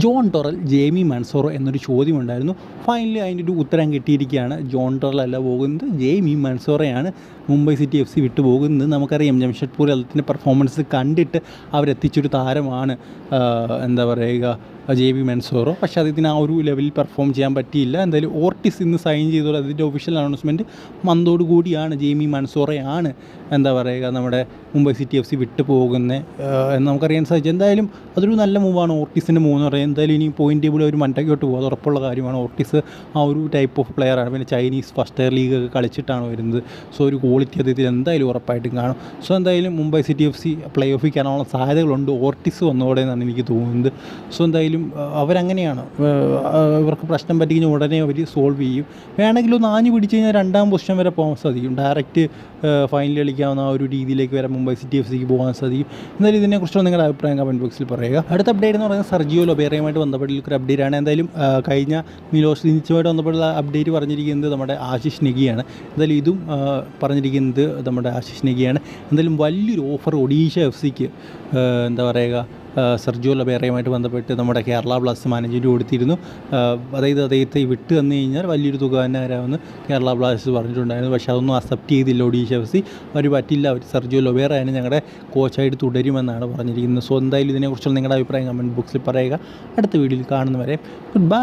John ടൊറൽ Jamie മൻസോറോ എന്നൊരു ചോദ്യമുണ്ടായിരുന്നു. Finally അതിന്റെ ഒരു ഉത്തരം കിട്ടിയിരിക്കുകയാണ്. ജോൺ ടൊറൽ അല്ല പോകുന്നത് ജേമി മൻസോറയാണ് മുംബൈ സിറ്റി എഫ് സി വിട്ടു പോകുന്നത്. നമുക്കറിയാം ജംഷഡ്പൂർ അദ്ദേഹത്തിന്റെ പെർഫോമൻസ് കണ്ടിട്ട് അവരെത്തിച്ചൊരു താരമാണ് എന്താ പറയുക ജെ ബി മെൻസോറോ. പക്ഷേ അദ്ദേഹത്തിന് ആ ഒരു ലെവലിൽ പെർഫോം ചെയ്യാൻ പറ്റിയില്ല. എന്തായാലും ഓർട്ടിസ് ഇന്ന് സൈൻ ചെയ്തോളൂ അതിന്റെ ഒഫീഷ്യൽ അനൗൺസ്മെന്റ് മന്തോട് കൂടിയാണ് ജെയ്മി മൻസോറയാണ് എന്താ പറയുക നമ്മുടെ മുംബൈ സിറ്റി എഫ് സി വിട്ടു പോകുന്നത്. എന്ന് നമുക്കറിയാൻ സാധിച്ചു. എന്തായാലും അതൊരു നല്ല മൂവാണ് ഓർട്ടിസിന്റെ മൂവ് എന്ന് പറയുന്നത്. എന്തായാലും ഇനി പോയിന്റ് ടേബിൾ ഒരു മണ്ടയ്ക്കോട്ട് പോകും അത് ഉറപ്പുള്ള കാര്യമാണ്. ഓർട്ടിസ് ആ ഒരു ടൈപ്പ് ഓഫ് പ്ലെയറാണ് പിന്നെ ചൈനീസ് ഫസ്റ്റ് ഇയർ ലീഗ് കളിച്ചിട്ടാണ് വരുന്നത്. സോ ഒരു ക്വാളിറ്റി അദ്ദേഹത്തിൽ എന്തായാലും ഉറപ്പായിട്ടും കാണും. സോ എന്തായാലും Mumbai City F C play ഓഫിൽ കയറാനുള്ള സാധ്യതകളുണ്ട്. ഓർട്ടിസ് വന്നോടെ എന്നാണ് എനിക്ക് തോന്നുന്നത്. സോ എന്തായാലും അവരങ്ങനെയാണ്. ഇവർക്ക് പ്രശ്നം പറ്റി കഴിഞ്ഞാൽ ഉടനെ അവർ സോൾവ് ചെയ്യും. വേണമെങ്കിൽ ഒന്ന് ആഞ്ഞു പിടിച്ച് കഴിഞ്ഞാൽ രണ്ടാം പൊസിഷൻ വരെ പോകാൻ സാധിക്കും. ഡയറക്റ്റ് ഫൈനൽ കളിക്കാവുന്ന ആ ഒരു രീതിയിലേക്ക് വരെ മുംബൈ സിറ്റി എഫ് സിക്ക് പോകാൻ സാധിക്കും. എന്നാലും ഇതിനെക്കുറിച്ചുള്ള നിങ്ങളുടെ അഭിപ്രായം കമന്റ് ബോക്സിൽ പറയുക. അടുത്ത അപ്ഡേറ്റ് എന്ന് പറയുന്നത് സർജിയോ ഒരു അപ്ഡേറ്റ് ആണ്. എന്തായാലും കഴിഞ്ഞ മിലോസ് ദിനിച്ചുമായിട്ട് ബന്ധപ്പെട്ടുള്ള അപ്ഡേറ്റ് പറഞ്ഞിരിക്കുന്നത് നമ്മുടെ ആശിഷ് നെഗിയാണ്. എന്തായാലും ഇതും പറഞ്ഞിരിക്കുന്നത് നമ്മുടെ ആശിഷ് നെഗിയാണ്. എന്തായാലും വലിയൊരു ഓഫർ ഒഡീഷ എഫ് സിക്ക് എന്താ പറയുക സെർജിയോ ലബേറയുമായിട്ട് ബന്ധപ്പെട്ട് നമ്മുടെ കേരള ബ്ലാസ്റ്റ് മാനേജ്മെന്റ് കൊടുത്തിരുന്നു. അതായത് അദ്ദേഹത്തെ വിട്ട് തന്നു കഴിഞ്ഞാൽ വലിയൊരു തുക തന്നെ വരാമെന്ന് കേരള ബ്ലാസ്റ്റേഴ്സ് പറഞ്ഞിട്ടുണ്ടായിരുന്നു. പക്ഷേ അതൊന്നും അക്സെപ്റ്റ് ചെയ്തില്ല ഒഡീഷ എഫ് സി. അവർ പറ്റില്ല. അവർ സെർജിയോ ലൊബേറയാണ് ഞങ്ങളുടെ കോച്ചായിട്ട് തുടരുമെന്നാണ് പറഞ്ഞിരിക്കുന്നത്. സോ എന്തായാലും ഇതിനെക്കുറിച്ചുള്ള നിങ്ങളുടെ അഭിപ്രായം കമന്റ് ബോക്സിൽ പറയുക. അടുത്ത വീഡിയോയിൽ കാണുന്നവരെ ഗുഡ് ബൈ